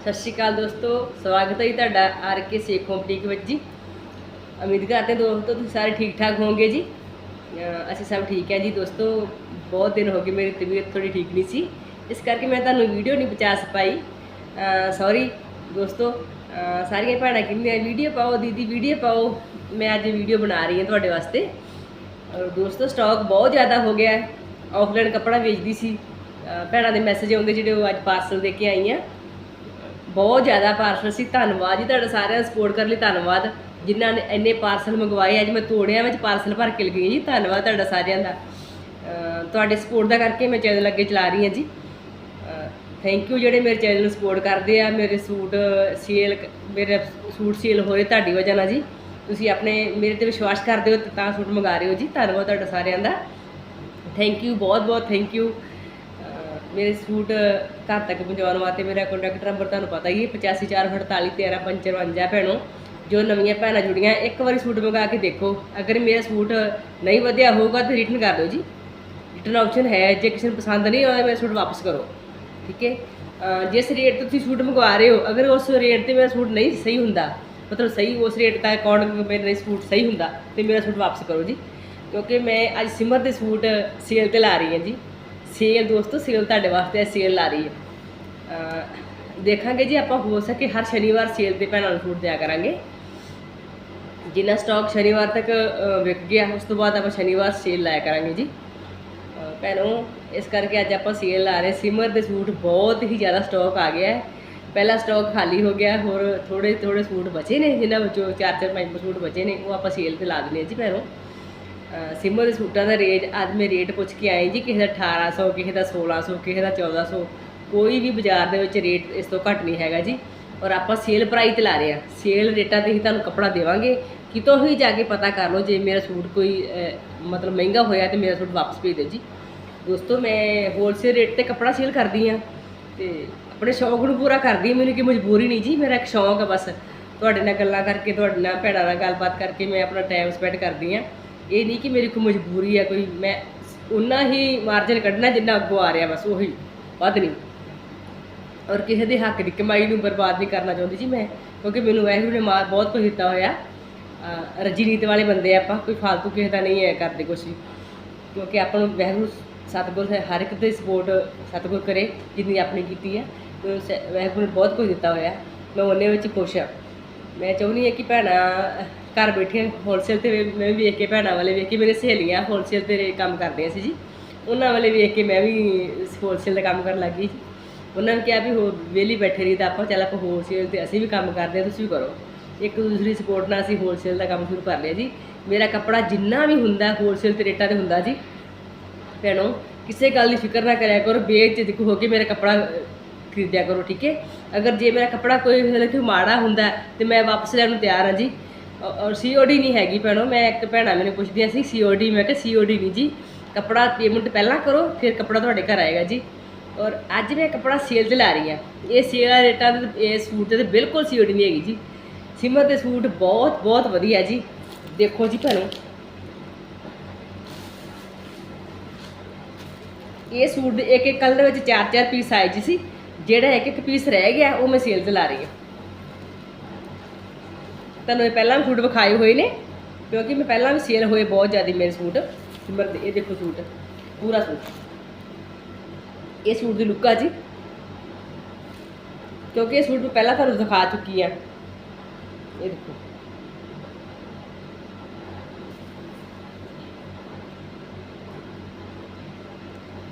ਸਤਿ ਸ਼੍ਰੀ ਅਕਾਲ ਦੋਸਤੋ, ਸਵਾਗਤ ਹੈ ਜੀ ਤੁਹਾਡਾ R K Sekh home boutique ਵਿੱਚ ਜੀ। ਉਮੀਦ ਕਰਦੇ ਹਾਂ ਦੋਸਤੋ ਤੁਸੀਂ ਸਾਰੇ ਠੀਕ ਠਾਕ ਹੋਵੋਗੇ ਜੀ। ਅਸੀਂ ਸਭ ਠੀਕ ਹੈ ਜੀ। ਦੋਸਤੋ, ਬਹੁਤ ਦਿਨ ਹੋ ਗਏ ਮੇਰੀ ਤਬੀਅਤ ਥੋੜੀ ਠੀਕ ਨਹੀਂ ਸੀ। ਇਸ ਕਰਕੇ ਮੈਂ ਤੁਹਾਨੂੰ ਵੀਡੀਓ ਨਹੀਂ ਪਹੁੰਚਾ ਸਪਾਈ। ਸੌਰੀ ਦੋਸਤੋ ਸਾਰੀਆਂ ਭੈਣਾਂ ਕਹਿੰਦੀਆਂ, ਵੀਡੀਓ ਪਾਓ, ਦੀਦੀ, ਵੀਡੀਓ ਪਾਓ। ਮੈਂ ਅੱਜ ਵੀਡੀਓ ਬਣਾ ਰਹੀ ਹਾਂ ਤੁਹਾਡੇ ਵਾਸਤੇ। ਔਰ ਦੋਸਤੋ ਸਟਾਕ ਬਹੁਤ ਜ਼ਿਆਦਾ ਹੋ ਗਿਆ ਹੈ। ਆਫਲਾਈਨ ਕੱਪੜਾ ਵੇਚਦੀ ਸੀ। ਭੈਣਾਂ ਦੇ ਮੈਸੇਜ ਆਉਂਦੇ ਜਿਹੜੇ ਉਹ ਅੱਜ ਪਾਰਸਲ ਦੇ ਕੇ ਆਈ ਆ ਬਹੁਤ ਜ਼ਿਆਦਾ ਪਾਰਸਲ ਸੀ। ਧੰਨਵਾਦ ਜੀ ਤੁਹਾਡਾ ਸਾਰਿਆਂ ਦਾ ਸਪੋਰਟ ਕਰਨ ਲਈ ਧੰਨਵਾਦ। ਜਿਨ੍ਹਾਂ ਨੇ ਇੰਨੇ ਪਾਰਸਲ ਮੰਗਵਾਏ, ਅੱਜ ਮੈਂ ਤੋੜਿਆਂ ਵਿੱਚ ਪਾਰਸਲ ਭਰ ਕੇ ਲਗੀ ਜੀ। ਧੰਨਵਾਦ ਤੁਹਾਡਾ ਸਾਰਿਆਂ ਦਾ। ਤੁਹਾਡੇ ਸਪੋਰਟ ਦਾ ਕਰਕੇ ਮੈਂ ਚੈਨਲ ਅੱਗੇ ਚਲਾ ਰਹੀ ਹਾਂ ਜੀ। ਥੈਂਕ ਯੂ ਜਿਹੜੇ ਮੇਰੇ ਚੈਨਲ ਨੂੰ ਸਪੋਰਟ ਕਰਦੇ ਆ। ਮੇਰੇ ਸੂਟ ਸੇਲ ਮੇਰੇ ਸੂਟ ਸੇਲ ਹੋ ਰਹੇ ਤੁਹਾਡੀ ਵਜ੍ਹਾ ਨਾਲ ਜੀ। ਤੁਸੀਂ ਆਪਣੇ ਮੇਰੇ ਤੇ ਵਿਸ਼ਵਾਸ ਕਰਦੇ ਹੋ ਤੇ ਤਾਂ ਸੂਟ ਮੰਗਾ ਰਹੇ ਹੋ ਜੀ। ਧੰਨਵਾਦ ਤੁਹਾਡਾ ਸਾਰਿਆਂ ਦਾ। ਥੈਂਕ ਯੂ ਬਹੁਤ ਬਹੁਤ ਥੈਂਕ ਯੂ ਮੇਰੇ ਸੂਟ ਘਰ ਤੱਕ ਪਹੁੰਚਾਉਣ ਵਾਸਤੇ ਮੇਰਾ ਕੰਟੈਕਟ ਨੰਬਰ ਤੁਹਾਨੂੰ ਪਤਾ ਹੀ ਹੈ 8548413555 ਭੈਣੋ, ਜੋ ਨਵੀਆਂ ਭੈਣਾਂ ਜੁੜੀਆਂ, ਇੱਕ ਵਾਰੀ ਸੂਟ ਮੰਗਾ ਕੇ ਦੇਖੋ, ਅਗਰ ਮੇਰਾ ਸੂਟ ਨਹੀਂ ਵਧਿਆ ਹੋਊਗਾ ਤਾਂ ਰਿਟਰਨ ਕਰ ਦਿਓ ਜੀ। ਰਿਟਰਨ ਆਪਸ਼ਨ ਹੈ, ਜੇ ਕਿਸੇ ਨੂੰ ਪਸੰਦ ਨਹੀਂ ਆਇਆ ਮੇਰਾ ਸੂਟ ਵਾਪਸ ਕਰੋ, ਠੀਕ ਹੈ? ਜਿਸ ਰੇਟ ਤੇ ਤੁਸੀਂ ਸੂਟ ਮੰਗਵਾ ਰਹੇ ਹੋ, ਅਗਰ ਉਸ ਰੇਟ ਤੇ ਮੇਰਾ ਸੂਟ ਨਹੀਂ ਸਹੀ ਹੁੰਦਾ, ਮਤਲਬ ਸਹੀ ਉਸ ਰੇਟ ਦਾ ਅਕਾਊਂਟ ਮੇਰਾ ਸੂਟ ਸਹੀ ਹੁੰਦਾ, ਤੇ ਮੇਰਾ ਸੂਟ ਵਾਪਸ ਕਰੋ ਜੀ। ਕਿਉਂਕਿ ਮੈਂ ਅੱਜ ਸਿਮਰ ਦੇ ਸੂਟ ਸੇਲ ਤੇ ਲਾ ਰਹੀ ਹਾਂ ਜੀ। ਸੇਲ ਦੋਸਤੋ ਸੇਲ ਤੁਹਾਡੇ ਵਾਸਤੇ ਸੇਲ ਲਾ ਰਹੀ ਹੈ। ਦੇਖਾਂਗੇ ਜੀ ਆਪਾਂ ਹੋ ਸਕੇ ਹਰ ਸ਼ਨੀਵਾਰ ਸੇਲ ਤੇ ਭੈਣਾਂ ਨੂੰ ਸੂਟ ਦਿਆ ਕਰਾਂਗੇ। ਜਿੰਨਾ ਸਟਾਕ ਸ਼ਨੀਵਾਰ ਤੱਕ ਵਿਕ ਗਿਆ ਉਸ ਤੋਂ ਬਾਅਦ ਆਪਾਂ ਸ਼ਨੀਵਾਰ ਸੇਲ ਲਾਇਆ ਕਰਾਂਗੇ ਜੀ। ਅਹ, ਭੈਣੋ ਇਸ ਕਰਕੇ ਅੱਜ ਆਪਾਂ ਸੇਲ ਲਾ ਰਹੇ ਸਿਮਰ ਦੇ ਸੂਟ ਬਹੁਤ ਹੀ ਜ਼ਿਆਦਾ ਸਟਾਕ ਆ ਗਿਆ ਹੈ। ਪਹਿਲਾ ਸਟਾਕ ਖਾਲੀ ਹੋ ਗਿਆ ਹੋਰ ਥੋੜੇ ਥੋੜੇ ਸੂਟ ਬਚੇ ਨੇ ਜਿਨ੍ਹਾਂ ਵਿੱਚੋਂ ਚਾਰ ਚਾਰ ਪੰਜ ਪੰਜ ਸੂਟ ਬਚੇ ਨੇ ਉਹ ਆਪਾਂ ਸੇਲ ਤੇ ਲਾ ਦਿੰਦੇ ਹਾਂ ਜੀ ਭੈਣੋ। ਅਹ ਦੇ ਸੂਟਾਂ ਦਾ ਰੇਟ ਅੱਜ ਮੈਂ ਰੇਟ ਪੁੱਛ ਕੇ ਆਈ ਜੀ, ਕਿਸੇ ਦਾ 1800 ਕਿਸੇ ਦਾ 1600 ਕਿਸੇ ਦਾ 1400 ਕੋਈ ਵੀ ਬਾਜ਼ਾਰ ਦੇ ਵਿੱਚ ਰੇਟ ਇਸ ਤੋਂ ਘੱਟ ਨਹੀਂ ਹੈਗਾ ਜੀ। ਔਰ ਆਪਾਂ ਸੇਲ ਪ੍ਰਾਈਸ ਤੇ ਲਾ ਰਹੇ ਆ ਸੇਲ ਰੇਟਾਂ ਤੇ ਹੀ ਤੁਹਾਨੂੰ ਕੱਪੜਾ ਦੇਵਾਂਗੇ। ਕਿਤੋਂ ਹੀ ਜਾ ਕੇ ਪਤਾ ਕਰ ਲਓ, ਜੇ ਮੇਰਾ ਸੂਟ ਕੋਈ ਮਤਲਬ ਮਹਿੰਗਾ ਹੋਇਆ ਤੇ ਮੇਰਾ ਸੂਟ ਵਾਪਸ ਭੇਜ ਦਿਓ ਜੀ। ਦੋਸਤੋ, ਮੈਂ ਹੋਲਸੇਲ ਰੇਟ ਤੇ ਕੱਪੜਾ ਸੇਲ ਕਰਦੀ ਆ ਤੇ ਆਪਣੇ ਸ਼ੌਂਕ ਨੂੰ ਪੂਰਾ ਕਰਦੀ ਮੈਨੂੰ ਕਿ ਮਜਬੂਰੀ ਨਹੀਂ ਜੀ, ਮੇਰਾ ਇੱਕ ਸ਼ੌਂਕ ਆ ਬਸ। ਤੁਹਾਡੇ ਨਾਲ ਗੱਲਾਂ ਕਰਕੇ, ਤੁਹਾਡੇ ਨਾਲ ਭੈਣਾਂ ਨਾਲ ਗੱਲਬਾਤ ਕਰਕੇ ਮੈਂ ਆਪਣਾ ਟਾਈਮ ਸਪੈਂਡ ਕਰਦੀ ਆ ਇਹ ਨਹੀਂ ਕਿ ਮੇਰੀ ਕੋਈ ਮਜਬੂਰੀ ਹੈ, ਕੋਈ ਮੈਂ ਉਨਾ ਹੀ ਮਾਰਜਨ ਕੱਢਣਾ ਜਿੰਨਾ ਅੱਗੋਂ ਆ ਰਿਹਾ, ਬਸ ਉਹੀ, ਵੱਧ ਨਹੀਂ। ਔਰ ਕਿਸੇ ਦੇ ਹੱਕ ਦੀ ਕਮਾਈ ਨੂੰ ਬਰਬਾਦ ਨਹੀਂ ਕਰਨਾ ਚਾਹੁੰਦੀ ਜੀ ਮੈਂ, ਕਿਉਂਕਿ ਮੈਨੂੰ ਵਾਹਿਗੁਰੂ ਨੇ ਮਾਰ, ਬਹੁਤ ਕੁਝ ਦਿੱਤਾ ਹੋਇਆ। ਅਹ ਵਾਲੇ ਬੰਦੇ ਆਪਾਂ, ਕੋਈ ਫालतू ਕਿਸੇ ਦਾ ਨਹੀਂ ਹੈ ਕਰਦੇ ਕੁਛ ਵੀ। ਕਿਉਂਕਿ ਆਪਾਂ ਨੂੰ ਵਾਹਿਗੁਰੂ, ਸਤਿਗੁਰ ਹਰ ਇੱਕ ਦੇ ਸਪੋਰਟ ਸਤਿਗੁਰ ਕਰੇ, ਜਿੰਨੀ ਆਪਣੀ ਕੀਤੀ ਹੈ। ਮੈਨੂੰ ਸ- ਵਾਹਿਗੁਰੂ ਨੇ ਬਹੁਤ ਕੁਝ ਦਿੱਤਾ ਹੋਇਆ। ਮੈਂ ਉਹਨੇ ਵਿੱਚ ਖੁਸ਼ ਹਾਂ। ਮੈਂ ਚਾਹੁੰਦੀ ਹਾਂ ਕਿ ਭੈਣਾਂ ਘਰ ਬੈਠੀਆਂ ਹੋਲਸੇਲ ਤੇ ਮੈਂ ਵੀ ਵੇਖ ਕੇ ਭੈਣਾਂ ਵਾਲੇ ਵੇਖ ਕੇ ਮੇਰੇ ਸਹੇਲੀਆਂ ਹੋਲਸੇਲ ਤੇ ਕੰਮ ਕਰਦੀਆਂ ਸੀ ਜੀ। ਉਹਨਾਂ ਵਾਲੇ ਵੇਖ ਕੇ ਮੈਂ ਵੀ ਹੋਲਸੇਲ ਦਾ ਕੰਮ ਕਰਨ ਲੱਗੀ ਉਹਨਾਂ ਨੇ ਕਿਹਾ ਵੀ ਹੋ ਵਿਹਲੀ ਬੈਠੇ ਰਹੀ ਤਾਂ ਆਪਾਂ ਚੱਲ ਆਪਾਂ ਹੋਲਸੇਲ ਤੇ ਅਸੀਂ ਵੀ ਕੰਮ ਕਰਦੇ ਹਾਂ ਤੁਸੀਂ ਵੀ ਕਰੋ। ਇੱਕ ਦੂਸਰੀ ਸਪੋਰਟ ਨਾਲ ਅਸੀਂ ਹੋਲਸੇਲ ਦਾ ਕੰਮ ਸ਼ੁਰੂ ਕਰ ਲਿਆ ਜੀ। ਮੇਰਾ ਕੱਪੜਾ ਜਿੰਨਾ ਵੀ ਹੁੰਦਾ ਹੋਲਸੇਲ ਤੇ ਰੇਟਾਂ ਤੇ ਹੁੰਦਾ ਜੀ। ਭੈਣੋ ਕਿਸੇ ਗੱਲ ਦੀ ਫਿਕਰ ਨਾ ਕਰਿਆ ਕਰੋ ਬੇਝਿਜਕ ਹੋ ਕੇ ਮੇਰਾ ਕੱਪੜਾ ਖਰੀਦਿਆ ਕਰੋ ਠੀਕ ਹੈ? ਅਗਰ ਜੇ ਮੇਰਾ ਕੱਪੜਾ ਕੋਈ ਮਤਲਬ ਕਿ ਮਾੜਾ ਹੁੰਦਾ ਹੈ, ਤੇ ਮੈਂ ਵਾਪਸ ਲੈਣ ਨੂੰ ਤਿਆਰ ਹਾਂ ਜੀ। ਔਰ ਸੀਓਡੀ ਨਹੀਂ ਹੈਗੀ ਭੈਣੋ, ਮੈਂ ਇੱਕ ਭੈਣਾ ਮੈਨੂੰ ਪੁੱਛਦੀਆਂ ਸੀ ਸੀਓਡੀ ਮੈਂ ਕਿਹਾ ਸੀਓਡੀ ਨਹੀਂ ਜੀ, ਕੱਪੜਾ ਪੇਮੈਂਟ ਪਹਿਲਾਂ ਕਰੋ, ਫਿਰ ਕੱਪੜਾ ਤੁਹਾਡੇ ਘਰ ਆਏਗਾ ਜੀ। ਔਰ ਅੱਜ ਮੈਂ ਕੱਪੜਾ ਸੇਲ ਤੇ ਲਾ ਰਹੀ ਹਾਂ ਇਹ ਸੇਲ ਰੇਟਾਂ ਤੇ ਇਹ ਸੂਟ ਤੇ ਬਿਲਕੁਲ ਸੀਓਡੀ ਨਹੀਂ ਹੈਗੀ ਜੀ। ਸਿਮਰ ਦੇ ਸੂਟ ਬਹੁਤ ਬਹੁਤ ਵਧੀਆ ਜੀ। ਦੇਖੋ ਜੀ ਭੈਣੋ। ਇਹ ਸੂਟ ਦੇ ਇੱਕ ਇੱਕ ਕਲਰ ਵਿੱਚ ਚਾਰ ਚਾਰ ਪੀਸ ਆਏ ਜੀ ਸੀ। ਜਿਹੜਾ ਇੱਕ ਇੱਕ ਪੀਸ ਰਹਿ ਗਿਆ, ਉਹ ਮੈਂ ਸੇਲ ਤੇ ਲਾ ਰਹੀ ਹਾਂ ਤੁਹਾਨੂੰ ਇਹ ਪਹਿਲਾਂ ਵੀ ਸੂਟ ਵਿਖਾਏ ਹੋਏ ਨੇ, ਕਿਉਂਕਿ ਮੈਂ ਪਹਿਲਾਂ ਵੀ ਸੇਲ ਹੋਏ ਬਹੁਤ ਜ਼ਿਆਦਾ ਮੇਰੇ ਸੂਟ ਸਿਮਰ ਇਹ ਦੇਖੋ ਸੂਟ, ਪੂਰਾ ਸੂਟ। ਇਹ ਸੂਟ ਦੀ ਲੁੱਕ ਆ ਜੀ। ਕਿਉਂਕਿ ਇਹ ਸੂਟ ਮੈਂ ਪਹਿਲਾਂ ਤੁਹਾਨੂੰ ਦਿਖਾ ਚੁੱਕੀ ਆ। ਇਹ ਦੇਖੋ।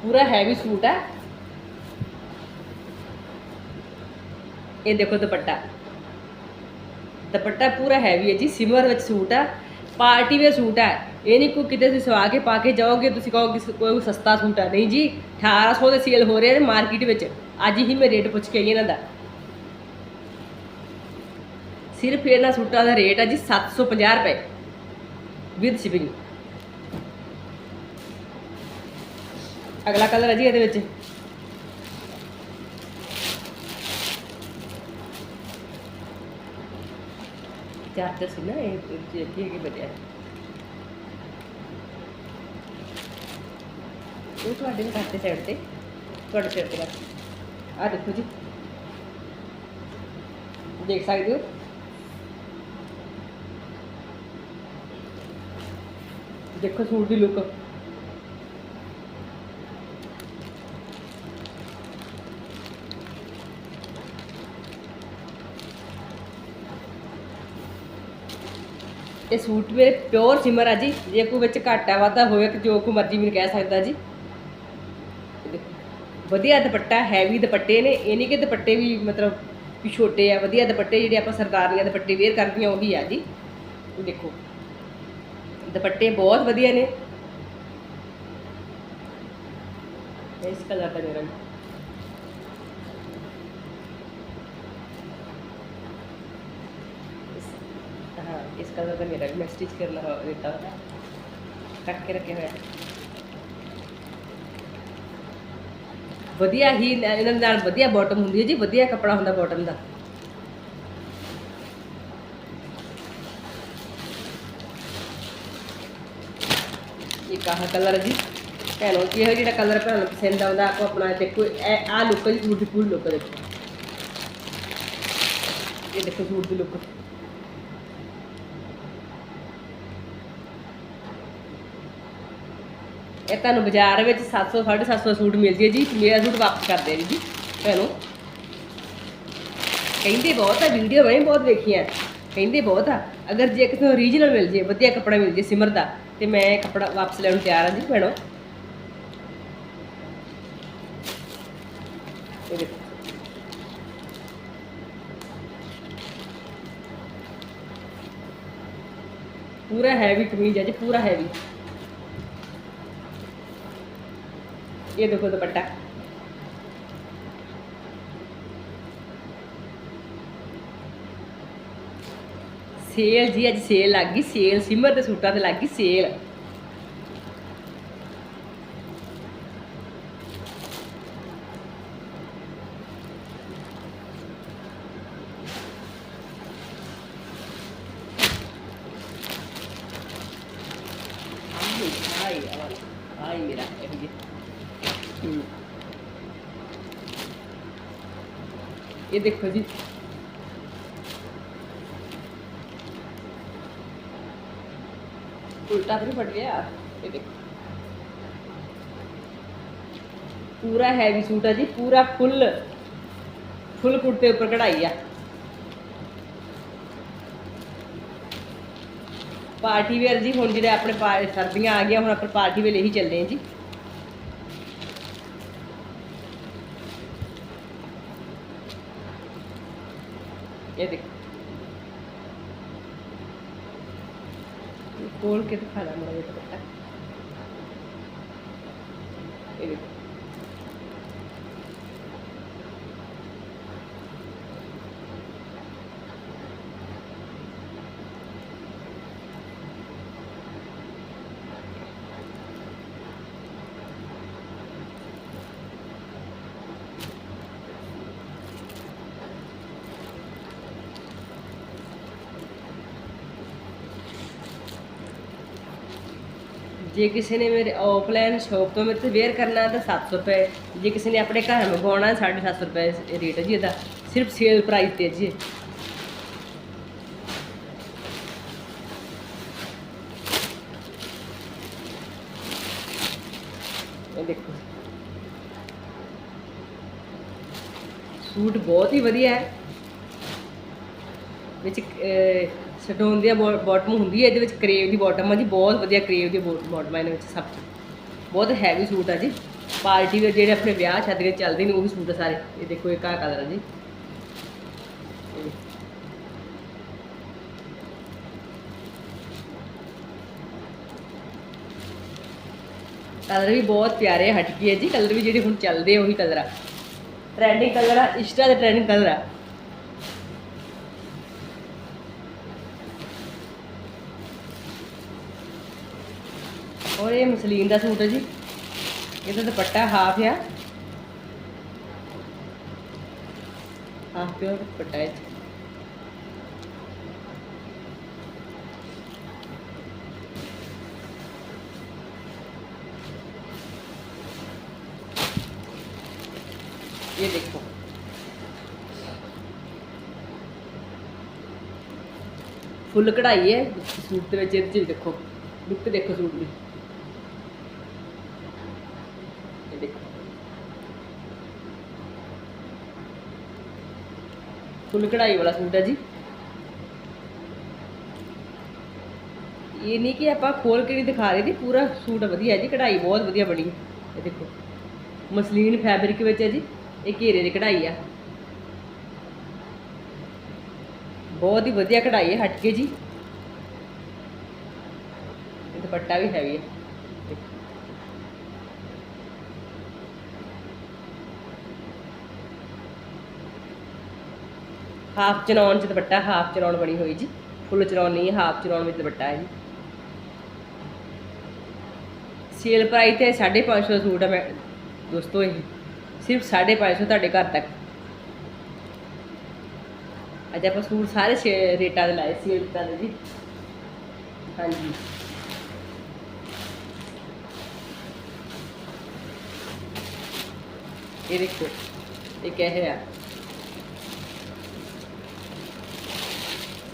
ਪੂਰਾ ਹੈਵੀ ਸੂਟ ਹੈ ਇਹ ਦੇਖੋ ਦੁਪੱਟਾ। ਦੁਪੱਟਾ ਪੂਰਾ ਹੈਵੀ ਹੈ ਜੀ, ਸਿਮਰ ਵਿੱਚ ਸੂਟ ਹੈ, ਪਾਰਟੀ ਵੇਅਰ ਸੂਟ ਹੈ। ਇਹ ਨਹੀਂ ਕੋਈ ਕਿਤੇ ਤੁਸੀਂ ਸਵਾ ਕੇ ਪਾ ਕੇ ਜਾਓਗੇ, ਤੁਸੀਂ ਕਹੋਗੇ ਕੋਈ ਸਸਤਾ ਸੂਟ ਹੈ। ਨਹੀਂ ਜੀ 1800 ਦੇ ਸੇਲ ਹੋ ਰਿਹਾ ਮਾਰਕੀਟ ਵਿੱਚ। ਅੱਜ ਹੀ ਮੈਂ ਰੇਟ ਪੁੱਛ ਕੇ ਆਈ ਇਹਨਾਂ ਦਾ। ਸਿਰਫ ਇਹਨਾਂ ਸੂਟਾਂ ਦਾ ਰੇਟ ਹੈ ਜੀ 750 ਰੁਪਏ ਵਿਦ ਸ਼ਿਪਿੰਗ ਅਗਲਾ ਕਲਰ ਹੈ ਜੀ ਇਹਦੇ ਵਿੱਚ। ਚਾਰਜਰ ਸੀ ਨਾ, ਇਹ ਕੀ ਉਹ ਤੁਹਾਡੇ ਨੂੰ ਕਰਤੇ ਸਾਈਡ ਤੇ, ਤੁਹਾਡੇ ਸਿਰ ਤੇ ਆ ਦੇਖੋ ਜੀ। ਦੇਖ ਸਕਦੇ ਹੋ? ਦੇਖੋ ਸੂਟ ਦੀ ਲੁੱਕ ਇਹ ਸੂਟ ਮੇਰੇ ਪਿਓਰ ਸਿਮਰ ਆ ਜੀ। ਜੇ ਕੋਈ ਵਿੱਚ ਘਾਟਾ ਵਾਧਾ ਹੋਵੇ ਕਿ ਜੋ ਕੋਈ ਮਰਜ਼ੀ ਮੈਨੂੰ ਕਹਿ ਸਕਦਾ ਜੀ। ਵਧੀਆ ਦੁਪੱਟਾ ਹੈਵੀ ਦੁਪੱਟੇ ਨੇ। ਇਹ ਨਹੀਂ ਕਿ ਦੁਪੱਟੇ ਵੀ ਮਤਲਬ ਵੀ ਛੋਟੇ ਆ, ਵਧੀਆ ਦੁਪੱਟੇ ਜਿਹੜੇ ਆਪਾਂ ਸਰਦਾਰੀਆਂ ਦੁਪੱਟੇ ਵੇਅਰ ਕਰਦੀਆਂ ਉਹੀ ਆ ਜੀ। ਦੇਖੋ। ਦੁਪੱਟੇ ਬਹੁਤ ਵਧੀਆ ਨੇ। ਇਸ ਕਲਰ ਦਾ ਮੇਰਾ ਇਸ- ਕਲਰ ਦਾ ਮੇਰਾ ਵੀ ਮੈਂ ਸਟਿਚ ਕਰਨਾ ਹੋ ਦਿੱਤਾ ਕੱਟ ਕੇ ਰੱਖਿਆ ਹੋਇਆ। ਵਧੀਆ ਹੀ ਇਹਨਾਂ ਦੇ ਨਾਲ ਵਧੀਆ ਬਾਟਮ ਹੁੰਦੀ ਹੈ ਜੀ, ਵਧੀਆ ਕੱਪੜਾ ਹੁੰਦਾ ਬਾਟਮ ਦਾ। ਇਹ ਕਾਹਾ ਕਲਰ ਜੀ। ਭੈਣੋ ਜਿਹੋ ਜਿਹੜਾ ਕਲਰ ਭੈਣ ਪਸੰਦ ਆਉਂਦਾ? ਆਪੋ ਆਪਣਾ ਦੇਖੋ, ਇਹ ਆ ਲੁੱਕ ਜੀ, ਸੂਟ ਲੁੱਕ ਦੇਖੋ। ਇਹ ਦੇਖੋ ਸੂਟ ਦੀ ਲੁੱਕ ਇਹ ਤੁਹਾਨੂੰ ਬਾਜ਼ਾਰ ਵਿੱਚ 700 750 ਸੂਟ ਮਿਲਦੀ ਹੈ ਜੀ, ਮੇਰਾ ਸੂਟ ਵਾਪਸ ਕਰ ਦਿਆ ਜੀ, ਭੈਣੋ। ਕਹਿੰਦੇ ਬਹੁਤ ਆ ਵੀਡੀਓ ਮੈਂ ਬਹੁਤ ਵੇਖੀਆਂ ਕਹਿੰਦੇ ਬਹੁਤ ਆ, ਅਗਰ ਜੇ ਕਿਸੇ ਨੂੰ ਓਰੀਜਨਲ ਮਿਲ ਜੇ ਵਧੀਆ ਕੱਪੜਾ ਮਿਲ ਜੇ ਸਿਮਰ ਦਾ, ਤੇ ਮੈਂ ਕੱਪੜਾ ਵਾਪਸ ਲੈਣ ਨੂੰ ਤਿਆਰ ਹਾਂ ਜੀ, ਭੈਣੋ। ਪੂਰਾ ਹੈਵੀ ਕਮੀਜ਼ ਹੈ ਜੀ, ਪੂਰਾ ਹੈਵੀ ਇਹ ਦੇਖੋ ਦੁਪੱਟਾ। ਸੇਲ ਜੀ, ਅੱਜ ਸੇਲ ਲੱਗ ਗਈ। ਸੇਲ ਸਿਮਰ ਦੇ ਸੂਟਾਂ ਤੇ ਲੱਗ ਗਈ ਸੇਲ। ਇਹ ਦੇਖੋ ਜੀ। ਉਲਟਾ ਤਾਂ ਫਟ ਗਿਆ। ਇਹ ਦੇਖੋ। ਪੂਰਾ ਹੈਵੀ ਸੂਟ ਆ ਜੀ, ਪੂਰਾ ਫੁੱਲ ਫੁੱਲ ਕੁੜਤੇ ਉੱਪਰ ਕਢਾਈ ਆ। ਪਾਰਟੀ ਵੇਅਰ ਜੀ, ਹੁਣ ਜਿਹੜੇ ਆਪਣੇ ਸਰਦੀਆਂ ਆ ਗਈਆਂ, ਹੁਣ ਆਪਾਂ ਪਾਰਟੀ ਵੇਲੇ ਹੀ ਚੱਲਦੇ ਆ ਜੀ। ਇਹ ਦੇਖੋ। ਇਹ ਖੋਲ ਕੇ ਦਿਖਾ ਦਾਂ ਮੇਰਾ ਇਹ ਦੁਪੱਟਾ। ਇਹ ਜੇ ਕਿਸੇ ਨੇ ਮੇਰੇ ਆਫਲਾਈਨ ਸ਼ੌਪ ਤੋਂ ਮੇਰੇ ਤੋਂ ਵੇਅਰ ਕਰਨਾ ਤਾਂ 700 ਰੁਪਏ। ਜੇ ਕਿਸੇ ਨੇ ਆਪਣੇ ਘਰ ਮੰਗਵਾਉਣਾ 750 ਰੁਪਏ ਰੇਟ ਹੈ ਜੀ ਇਹਦਾ। ਸਿਰਫ ਸੇਲ ਪ੍ਰਾਈਸ ਤੇ ਜੀ ਇਹ। ਦੇਖੋ। ਸੂਟ ਬਹੁਤ ਹੀ ਵਧੀਆ ਹੈ। ਵਿੱਚ ਸਟੋਨ ਦੀਆਂ ਬਾਟਮ ਹੁੰਦੀ ਹੈ, ਇਹਦੇ ਵਿੱਚ ਕਰੇਵ ਦੀ ਬਾਟਮ ਆ ਜੀ, ਬਹੁਤ ਵਧੀਆ ਕਰੇਵ ਦੀ ਬਾਟਮ ਆ ਇਹਨਾਂ ਵਿੱਚ ਸਭ ਤੋਂ ਬਹੁਤ ਹੈਵੀ ਸੂਟ ਆ ਜੀ। ਪਾਰਟੀ ਵੇਅਰ ਜਿਹੜੇ ਆਪਣੇ ਵਿਆਹ ਸ਼ਾਦੀਆਂ 'ਚ ਚੱਲਦੇ ਨੇ, ਉਹ ਵੀ ਸੂਟ ਆ ਸਾਰੇ। ਇਹ ਦੇਖੋ ਇਹ ਕਾ ਕਲਰ ਆ ਜੀ। ਕਲਰ ਵੀ ਬਹੁਤ ਪਿਆਰੇ ਹਟਕੀ ਹੈ ਜੀ। ਕਲਰ ਵੀ ਜਿਹੜੇ ਹੁਣ ਚੱਲਦੇ ਆ, ਉਹੀ ਕਲਰ ਆ। ਟ੍ਰੈਂਡਿੰਗ ਕਲਰ ਆ ਇੰਸਟਾ ਦਾ ਟ੍ਰੈਂਡਿੰਗ ਕਲਰ ਆ। ਔਰ ਇਹ ਮਸਲੀਨ ਦਾ ਸੂਟ ਹੈ ਜੀ ਇਹਦਾ ਦੁਪੱਟਾ ਹਾਫ ਆ ਹਾਫ ਪਿਓਰ ਦੁਪੱਟਾ ਹੈ ये देखो ਫੁੱਲ ਕਢਾਈ ਹੈ ਸੂਟ ਦੇ ਵਿੱਚ ਇਹਦੇ 'ਚ ਵੀ ਦੇਖੋ ਲੁੱਕ ਦੇਖੋ ਸੂਟ ਦੀ ਫੁੱਲ ਕਢਾਈ ਵਾਲਾ ਸੂਟ ਹੈ ਜੀ। ਇਹ ਨਹੀਂ ਕਿ ਆਪਾਂ ਖੋਲ ਕੇ ਨਹੀਂ ਦਿਖਾ ਰਹੇ ਜੀ, ਪੂਰਾ ਸੂਟ ਵਧੀਆ ਜੀ, ਕਢਾਈ ਬਹੁਤ ਵਧੀਆ ਬਣੀ ਇਹ ਦੇਖੋ, ਮਸਲੀਨ ਫੈਬਰਿਕ ਵਿੱਚ ਹੈ ਜੀ, ਇਹ ਘੇਰੇ ਦੀ ਕਢਾਈ ਆ। ਬਹੁਤ ਹੀ ਵਧੀਆ ਕਢਾਈ ਹੈ ਹਟ ਕੇ ਜੀ। ਦੁਪੱਟਾ ਵੀ ਹੈਵੀ ਹੈ। ਹਾਫ ਚਲਾਉਣ ਚ ਦੁਪੱਟਾ, ਹਾਫ ਚਲਾਉਣ ਬਣੀ ਹੋਈ ਜੀ। ਫੁੱਲ ਚਲਾਉਣ ਨਹੀਂ, ਹਾਫ ਚਨੌਨ ਵਿੱਚ ਦੁਪੱਟਾ ਹੈ ਜੀ। ਸੇਲ ਪ੍ਰਾਈਸ ਤੇ 550 ਸੂਟ ਹੈ ਦੋਸਤੋ ਇਹ, ਸਿਰਫ 550 ਤੁਹਾਡੇ ਘਰ ਤੱਕ। ਅੱਜ ਆਪਾਂ ਸੂਟ ਸਾਰੇ ਰੇਟਾਂ ਦੇ ਲਾਏ ਸੀ, ਰੇਟਾਂ ਦੇ ਜੀ। ਹਾਂਜੀ। ਇਹ ਦੇਖੋ ਇਹ ਕਹਿ ਰਿਹਾ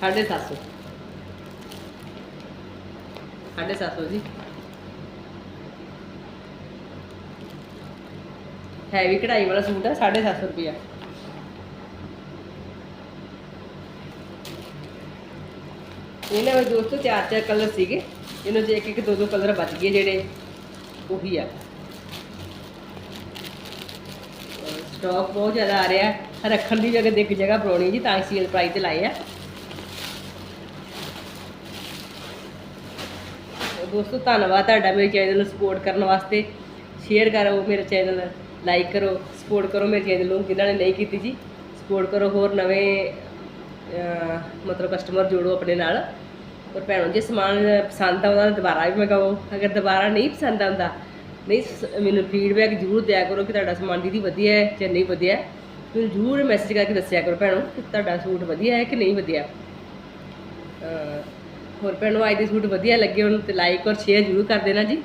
750 750 ਜੀ। ਹੈਵੀ ਕਢਾਈ ਵਾਲਾ ਸੂਟ ਹੈ 750 ਰੁਪਿਆ ਇਹਨਾਂ ਵਿੱਚ ਦੋਸਤੋ, ਚਾਰ ਚਾਰ ਕਲਰ ਸੀਗੇ। ਇਹਨਾਂ ਜੇ ਇੱਕ ਇੱਕ ਦੋ ਦੋ ਕਲਰ ਬਚ ਗਏ ਜਿਹੜੇ, ਉਹੀ ਆ। ਸਟਾਕ ਬਹੁਤ ਜ਼ਿਆਦਾ ਆ ਰਿਹਾ। ਰੱਖਣ ਦੀ ਜਗ੍ਹਾ ਦੇਖ ਜਗ੍ਹਾ ਬਣਾਉਣੀ ਜੀ, ਤਾਂ ਸੀਲ ਪ੍ਰਾਈਸ ਤੇ ਲਾਏ ਆ। ਦੋਸਤੋ, ਧੰਨਵਾਦ ਤੁਹਾਡਾ ਮੇਰੇ ਚੈਨਲ ਨੂੰ ਸਪੋਰਟ ਕਰਨ ਵਾਸਤੇ। ਸ਼ੇਅਰ ਕਰੋ ਮੇਰੇ ਚੈਨਲ ਲਾਈਕ ਕਰੋ ਸਪੋਰਟ ਕਰੋ ਮੇਰੇ ਚੈਨਲ ਨੂੰ, ਜਿਨ੍ਹਾਂ ਨੇ ਨਹੀਂ ਕੀਤੀ ਜੀ ਸਪੋਰਟ ਕਰੋ ਹੋਰ ਨਵੇਂ ਮਤਲਬ ਕਸਟਮਰ ਜੋੜੋ ਆਪਣੇ ਨਾਲ। ਔਰ ਭੈਣੋ, ਜੇ ਸਮਾਨ ਪਸੰਦ ਆਉਂਦਾ ਤਾਂ ਦੁਬਾਰਾ ਵੀ ਮੰਗਾਓ। ਅਗਰ ਦੁਬਾਰਾ ਨਹੀਂ ਪਸੰਦ ਆਉਂਦਾ, ਨਹੀਂ ਸ- ਮੈਨੂੰ ਫੀਡਬੈਕ ਜ਼ਰੂਰ ਦਿਆ ਕਰੋ ਕਿ ਤੁਹਾਡਾ ਸਮਾਨ ਦੀਦੀ ਵਧੀਆ ਹੈ ਜਾਂ ਨਹੀਂ ਵਧੀਆ ਮੈਨੂੰ ਜ਼ਰੂਰ ਮੈਸੇਜ ਕਰਕੇ ਦੱਸਿਆ ਕਰੋ ਭੈਣੋ ਕਿ ਤੁਹਾਡਾ ਸੂਟ ਵਧੀਆ ਹੈ ਕਿ ਨਹੀਂ ਵਧੀਆ। ਹੋਰ ਭੈਣੋ, ਅੱਜ ਦੇ ਸੂਟ ਵਧੀਆ ਲੱਗੇ, ਉਹਨੂੰ ਤੇ ਲਾਈਕ ਔਰ ਸ਼ੇਅਰ ਜ਼ਰੂਰ ਕਰ ਦੇਣਾ ਜੀ।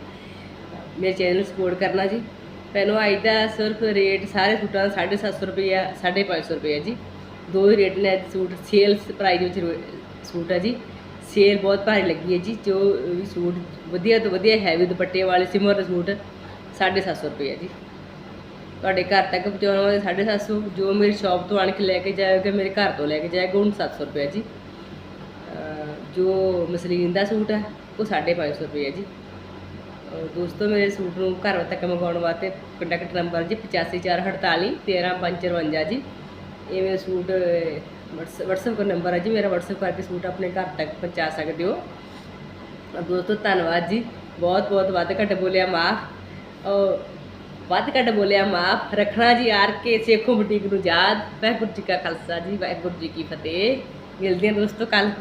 ਮੇਰੇ ਚੈਨਲ ਨੂੰ ਸਪੋਰਟ ਕਰਨਾ ਜੀ। ਭੈਣੋ, ਅੱਜ ਦਾ ਸਿਰਫ ਰੇਟ ਸਾਰੇ ਸੂਟਾਂ ਦਾ 750 ਰੁਪਏ 550 ਰੁਪਏ ਜੀ। ਦੋ ਹੀ ਰੇਟ ਨੇ ਅੱਜ ਸੂਟ ਸੇਲ ਪ੍ਰਾਈਸ ਵਿੱਚ ਰੋ- ਸੂਟ ਹੈ ਜੀ। ਸੇਲ ਬਹੁਤ ਭਾਰੀ ਲੱਗੀ ਹੈ ਜੀ, ਜੋ ਵੀ ਸੂਟ ਵਧੀਆ ਤੋਂ ਵਧੀਆ ਹੈਵੀ ਦੁਪੱਟੇ ਵਾਲੇ ਸਿਮਰ ਸੂਟ 750 ਰੁਪਏ ਜੀ। ਤੁਹਾਡੇ ਘਰ ਤੱਕ ਪਹੁੰਚਾਉਣ ਵਾਲੇ 750 ਜੋ ਮੇਰੀ ਸ਼ਾਪ ਤੋਂ ਆਣ ਕੇ ਲੈ ਕੇ ਜਾਏਗਾ, ਮੇਰੇ ਘਰ ਤੋਂ ਲੈ ਕੇ ਜਾਏਗਾ ਉਹਨੂੰ 700 ਰੁਪਏ ਜੀ। ਜੋ ਮਸਲੀਨ ਦਾ ਸੂਟ ਹੈ, ਉਹ 550 ਰੁਪਏ ਹੈ ਜੀ। ਦੋਸਤੋ, ਮੇਰੇ ਸੂਟ ਨੂੰ ਘਰ ਤੱਕ ਮੰਗਵਾਉਣ ਵਾਸਤੇ ਕੰਟੈਕਟ ਨੰਬਰ ਜੀ 85448 13554 ਜੀ। ਇਹ ਮੇਰਾ ਸੂਟ WhatsApp ਦਾ ਨੰਬਰ ਹੈ ਜੀ, ਮੇਰਾ WhatsApp ਕਰਕੇ ਸੂਟ ਆਪਣੇ ਘਰ ਤੱਕ ਪਹੁੰਚਾ ਸਕਦੇ ਹੋ। ਦੋਸਤੋ, ਧੰਨਵਾਦ ਜੀ। ਬਹੁਤ ਬਹੁਤ ਵੱਧ ਘੱਟ ਬੋਲਿਆ ਮਾਫ। ਔਰ ਵੱਧ ਘੱਟ ਬੋਲਿਆ ਮਾਫ। ਰੱਖਣਾ ਜੀ ਆਰ ਕੇ ਸੇਖੋ ਬੁਟੀਕ ਨੂੰ ਯਾਦ। ਵਾਹਿਗੁਰੂ ਜੀ ਕਾ ਖਾਲਸਾ ਜੀ, ਵਾਹਿਗੁਰੂ ਜੀ ਕੀ ਫਤਿਹ। ਮਿਲਦੇ ਹਾਂ ਦੋਸਤੋ ਕੱਲ